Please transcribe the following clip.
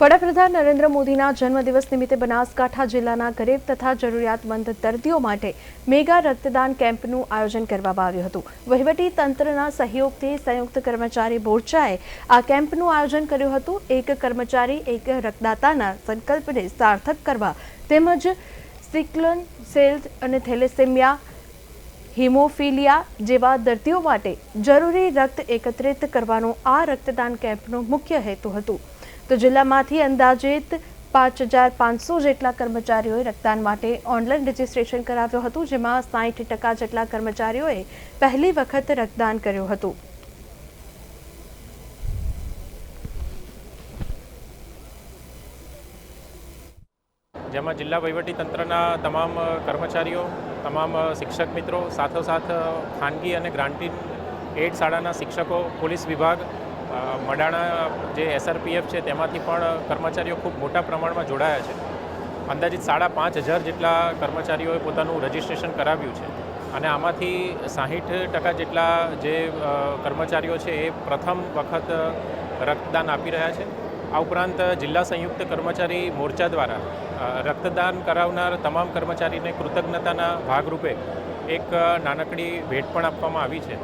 વડાપ્રધાન નરેન્દ્ર મોદીના જન્મદિવસ નિમિત્તે બનાસકાંઠા જિલ્લાના ગરીબ તથા જરૂરિયાતમંદ દર્દીઓ માટે મેગા રક્તદાન કેમ્પનું આયોજન કરવામાં આવ્યું હતું. વહીવટી તંત્રના સહયોગથી સંયુક્ત કર્મચારી મોરચાએ આ કેમ્પનું આયોજન કર્યું હતું. એક કર્મચારી એક રક્તદાતાના સંકલ્પને સાર્થક કરવા તેમજ સિક્લન સેલ્સ અને થેલેસેમિયા, હિમોફિલિયા જેવા દર્દીઓ માટે જરૂરી રક્ત એકત્રિત કરવાનો આ રક્તદાન કેમ્પનો મુખ્ય હેતુ હતું. તો જિલ્લામાંથી અંદાજિત પાંચ હજાર પાંચસો જેટલા કર્મચારીઓએ રક્તદાન માટે ઓનલાઈન રજીસ્ટ્રેશન કરાવ્યું હતું, જેમાં સાહીઠ ટકા જેટલા કર્મચારીઓએ પહેલી વખત રક્તદાન કર્યું હતું. જેમાં જિલ્લા તંત્રના તમામ કર્મચારીઓ, તમામ શિક્ષક મિત્રો, સાથોસાથ ખાનગી અને ગ્રાન્ટીન એડ શાળાના શિક્ષકો, પોલીસ વિભાગ મડાણા જે એસઆરપીએફ છે, તેમાંથી પણ કર્મચારીઓ ખૂબ મોટા પ્રમાણમાં જોડાયા છે. અંદાજિત સાડા પાંચ હજાર જેટલા કર્મચારીઓએ પોતાનું રજિસ્ટ્રેશન કરાવ્યું છે. અને આમાંથી સાહીઠ ટકા જેટલા જે કર્મચારીઓ છે, એ પ્રથમ વખત રક્તદાન આપી રહ્યા છે. આ ઉપરાંત જિલ્લા સંયુક્ત કર્મચારી મોરચા દ્વારા રક્તદાન કરાવનાર તમામ કર્મચારીને કૃતજ્ઞતાના ભાગરૂપે એક નાનકડી ભેટ પણ આપવામાં આવી છે.